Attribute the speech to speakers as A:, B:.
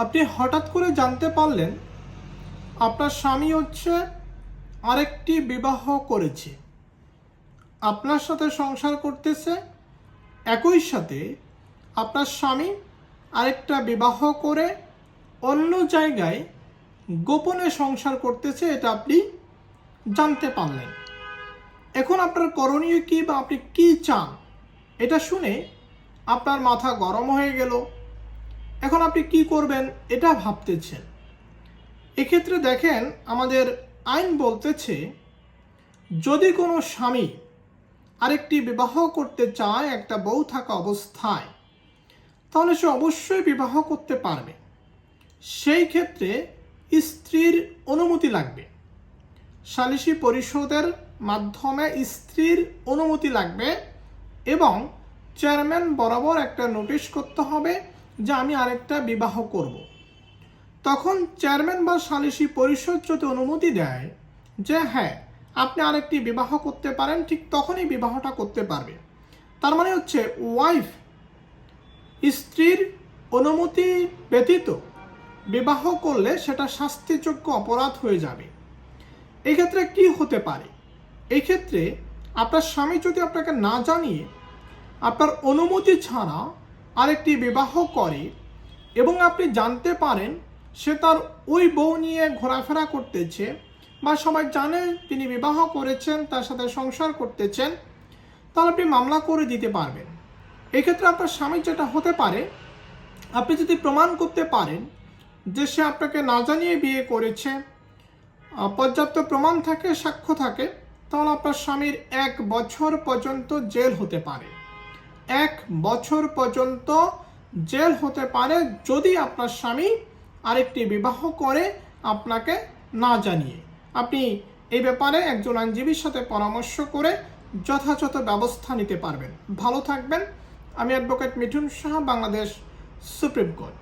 A: আপনি হঠাৎ করে জানতে পারলেন, আপনার স্বামী হচ্ছে আরেকটি বিবাহ করেছে। আপনার সাথে সংসার করতেছে, একই সাথে আপনার স্বামী আরেকটা বিবাহ করে অন্য জায়গায় গোপনে সংসার করতেছে, এটা আপনি জানতে পারলেন। এখন আপনার করণীয় কী বা আপনি কী চান, এটা শুনে আপনার মাথা গরম হয়ে গেল। এখন আপনি কি করবেন এটা ভাবতেছেন। এক্ষেত্রে দেখেন, আমাদের আইন বলতেছে, যদি কোনো স্বামী আরেকটি বিবাহ করতে চায় একটা বউ থাকা অবস্থায়, তাহলে সে অবশ্যই বিবাহ করতে পারবে। সেই ক্ষেত্রে স্ত্রীর অনুমতি লাগবে। সালিসি পরিষদের মাধ্যমে স্ত্রীর অনুমতি লাগবে এবং চেয়ারম্যান বরাবর একটা নোটিশ করতে হবে যে আমি আরেকটা বিবাহ করব। তখন চেয়ারম্যান বা সালিসি পরিষদ যদি অনুমতি দেয় যে হ্যাঁ আপনি আরেকটি বিবাহ করতে পারেন, ঠিক তখনই বিবাহটা করতে পারবে। তার মানে হচ্ছে ওয়াইফ স্ত্রীর অনুমতি ব্যতীত বিবাহ করলে সেটা শাস্তিযোগ্য অপরাধ হয়ে যাবে। এক্ষেত্রে কি হতে পারে? এক্ষেত্রে আপনার স্বামী যদি আপনাকে না জানিয়ে আপনার অনুমতি ছাড়া আরেকটি বিবাহ করে এবং আপনি জানতে পারেন সে তার ওই বউ নিয়ে ঘোরাফেরা করতেছে বা সবাই জানে তিনি বিবাহ করেছেন, তার সাথে সংসার করতেছেন, তাহলে আপনি মামলা করে দিতে পারবেন। এক্ষেত্রে আপনার স্বামী যেটা হতে পারে, আপনি যদি প্রমাণ করতে পারেন যে সে আপনাকে না জানিয়ে বিয়ে করেছে পর্যাপ্ত প্রমাণ থাকে, সাক্ষ্য থাকে, তাহলে আপনার স্বামীর এক বছর পর্যন্ত জেল হতে পারে। এক বছর পর্যন্ত জেল হতে পারে যদি আপনার স্বামী আরেকটি বিবাহ করে আপনাকে না জানিয়ে। আপনি এই ব্যাপারে একজন আইনজীবীর সাথে পরামর্শ করে যথাযথ ব্যবস্থা নিতে পারবেন। ভালো থাকবেন। আমি advocate Mithun Shah Bangladesh supreme court.